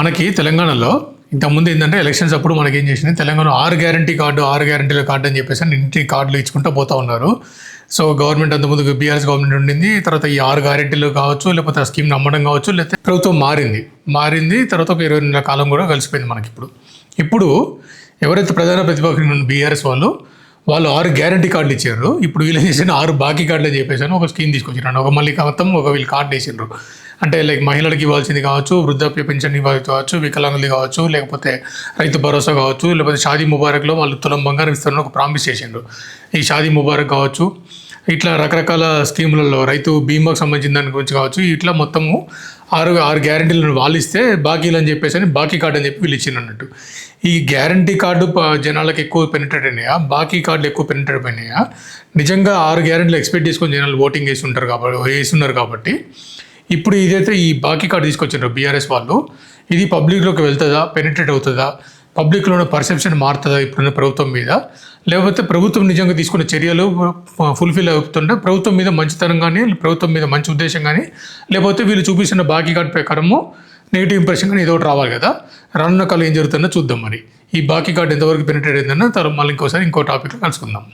మనకి తెలంగాణలో ఇంతకుముందు ఏంటంటే ఎలక్షన్స్ అప్పుడు మనకి ఏం చేసింది? తెలంగాణ ఆరు గ్యారంటీ కార్డు ఆరు గ్యారంటీల కార్డు అని చెప్పేసి ఇంటి కార్డులు ఇచ్చుకుంటూ పోతా ఉన్నారు. సో గవర్నమెంట్ అంతకుముందు బీఆర్ఎస్ గవర్నమెంట్ ఉండింది. తర్వాత ఈ ఆరు గ్యారంటీలు కావచ్చు లేకపోతే ఆ స్కీమ్ నమ్మడం కావచ్చు లేకపోతే ప్రభుత్వం మారింది. మారింది తర్వాత ఒక ఇరవై నెలల కాలం కూడా కలిసిపోయింది మనకి ఇప్పుడు ఇప్పుడు ఎవరైతే ప్రధాన ప్రతిపక్షం బీఆర్ఎస్ వాళ్ళు వాళ్ళు ఆరు గ్యారంటీ కార్డులు ఇచ్చారు. ఇప్పుడు వీళ్ళు చేసిన ఆరు బాకీ కార్డులు అని చెప్పేసి ఒక స్కీమ్ తీసుకొచ్చినాను ఒక మళ్ళీ మొత్తం ఒక వీళ్ళు కార్డు వేసిండ్రు. అంటే లైక్ మహిళలకు ఇవ్వాల్సింది కావచ్చు వృద్ధాప్య పెన్షన్ ఇవ్వాలి కావచ్చు వికలాంగులు కావచ్చు లేకపోతే రైతు భరోసా కావచ్చు లేకపోతే షాదీ ముబారక్లో వాళ్ళు తులం బంగారం ఇస్తారని ఒక ప్రామిస్ చేసిండ్రు. ఈ షాదీ ముబారక్ కావచ్చు ఇట్లా రకరకాల స్కీములలో రైతు బీమాకు సంబంధించిన దాని గురించి కావచ్చు ఇట్లా మొత్తము ఆరు ఆరు గ్యారంటీలను వాళ్ళు ఇస్తే బాకీలు అని చెప్పేసి అని బాకీ కార్డు అని చెప్పి వీళ్ళు ఇచ్చిండ్రు అన్నట్టు. ఈ గ్యారంటీ కార్డు జనాలకు ఎక్కువ పెనిట్రేట్ అయినాయా? బాకీ కార్డులు ఎక్కువ పెనిట్రేట్ అయినాయా నిజంగా ఆరు గ్యారంటీలు ఎక్స్పెక్ట్ చేసుకొని జనాలు ఓటింగ్ వేసి ఉంటారు కాబట్టి వేస్తున్నారు కాబట్టి ఇప్పుడు ఇదైతే ఈ బాకీ కార్డు తీసుకొచ్చారు బీఆర్ఎస్ వాళ్ళు. ఇది పబ్లిక్లోకి వెళ్తుందా? పెనిట్రేట్ అవుతుందా? పబ్లిక్లో ఉన్న పర్సెప్షన్ మారుతుందా ఇప్పుడున్న ప్రభుత్వం మీద? లేకపోతే ప్రభుత్వం నిజంగా తీసుకున్న చర్యలు ఫుల్ఫిల్ అవుతుంటే ప్రభుత్వం మీద మంచితనం కానీ ప్రభుత్వం మీద మంచి ఉద్దేశం కానీ లేకపోతే వీళ్ళు చూపిస్తున్న బాకీ కార్డు ప్రకారము నెగిటివ్ ఇంప్రెషన్ కానీ ఏదో ఒకటి రావాలి కదా? రానున్న కాలం ఏం జరుగుతుందో చూద్దాం మరి. ఈ బాకీ కార్డు ఎంతవరకు పెనిట్రేట్ అయిందన్న తర్వాత మళ్ళీ ఇంకోసారి ఇంకో టాపిక్లో కలుసుకుందాం.